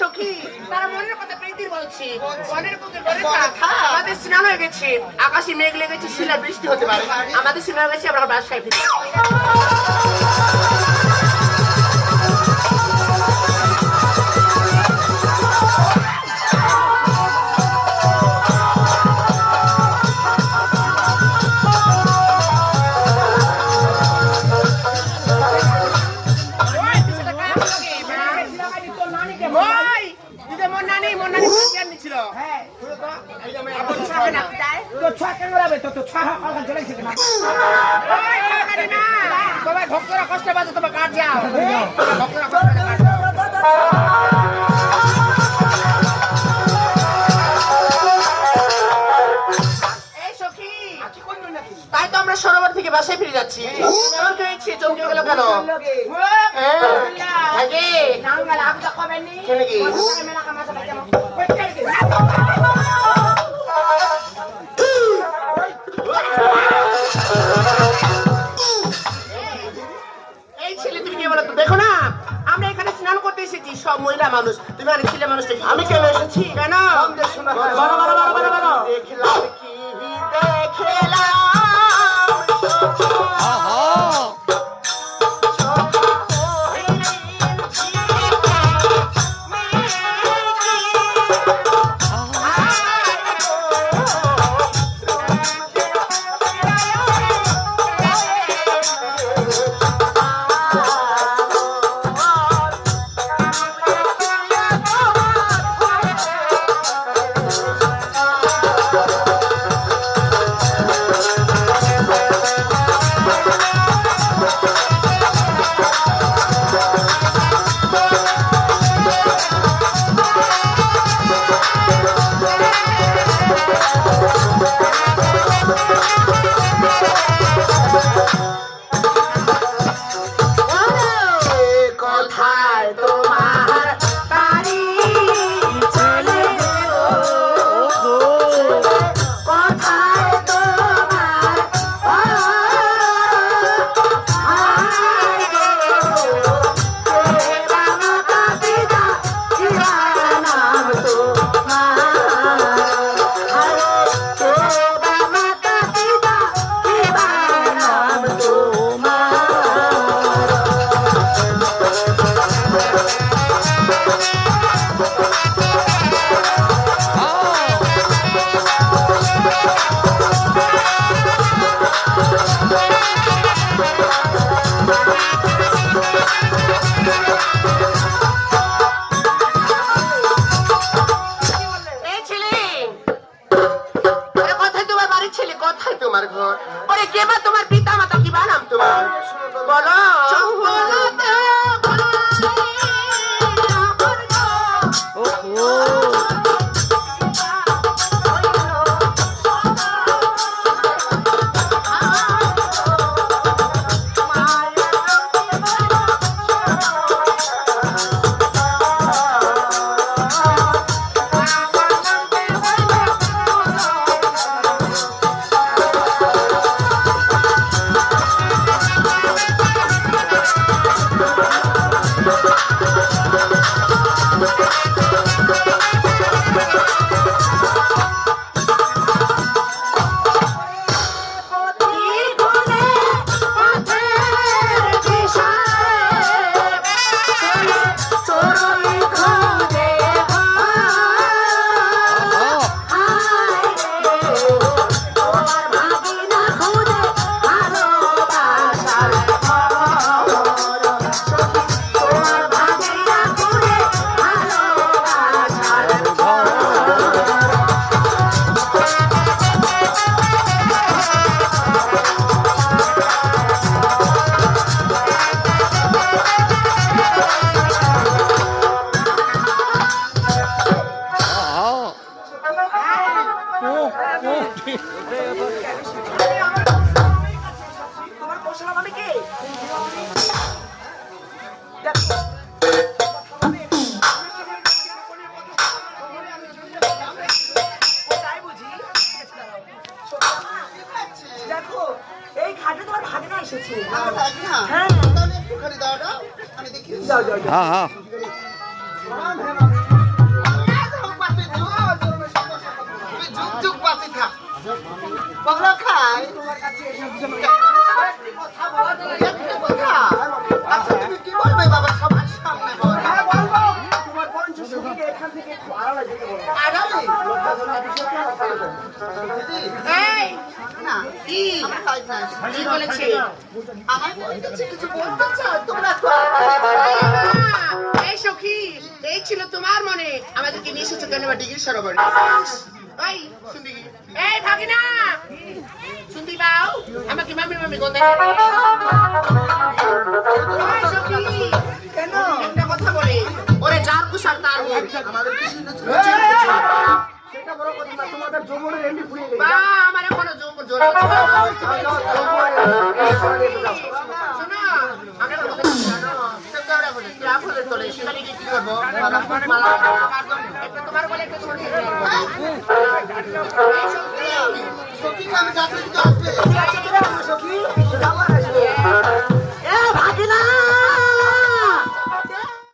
সখী তারা মনের কথা বলছি। মনের বলে। আমাদের স্নান হয়ে গেছে আকাশে মেঘ লেগেছে শিলা বৃষ্টি হতে পারে। আমাদের স্নান হয়ে গেছে আমরা বাসায় ফিরি না, তাই? ওই, ছাড়বে না। সবাই ভক্তরা কষ্ট পাচ্ছে তোমার কাজ যাও ভক্তরা কষ্ট পাচ্ছে, কাট যাও। তাই তো আমরা সরোবর থেকে বাসায় ফিরে যাচ্ছি কেমন হয়েছে চমকে গেল কেন সব মহিলা মানুষ। তুমি আর ছেলে মানুষ? আমি কেন এসেছি? কেন। দেখলাম কি দেখলাম। তোমার ঘর? ওরে কে বা তোমার পিতা মাতা কি বানাম তোমার? বলো। দেখো এই ঘাটে তোমার ভাগনা এসেছে। হ্যাঁ। তাহলে একটুখানি দাঁড়াও আমি এই ছিল তোমার মনে আমাদেরকে নিয়ে এসেছে ধন্যবাদ ডিগ্রি সরোবর এই শুনবি ভাগিনা শুনবি বাউ আমাকে মামি মামি গন্ধ সেটা বড় কথা না তোমাদের যৌবনের এমনি ফুরিয়ে গেছে আমার এখনও যৌবন জোর শোনো আমরা তোমার বলে একটা ছোট সত্যি আমি যাচ্ছি আসবে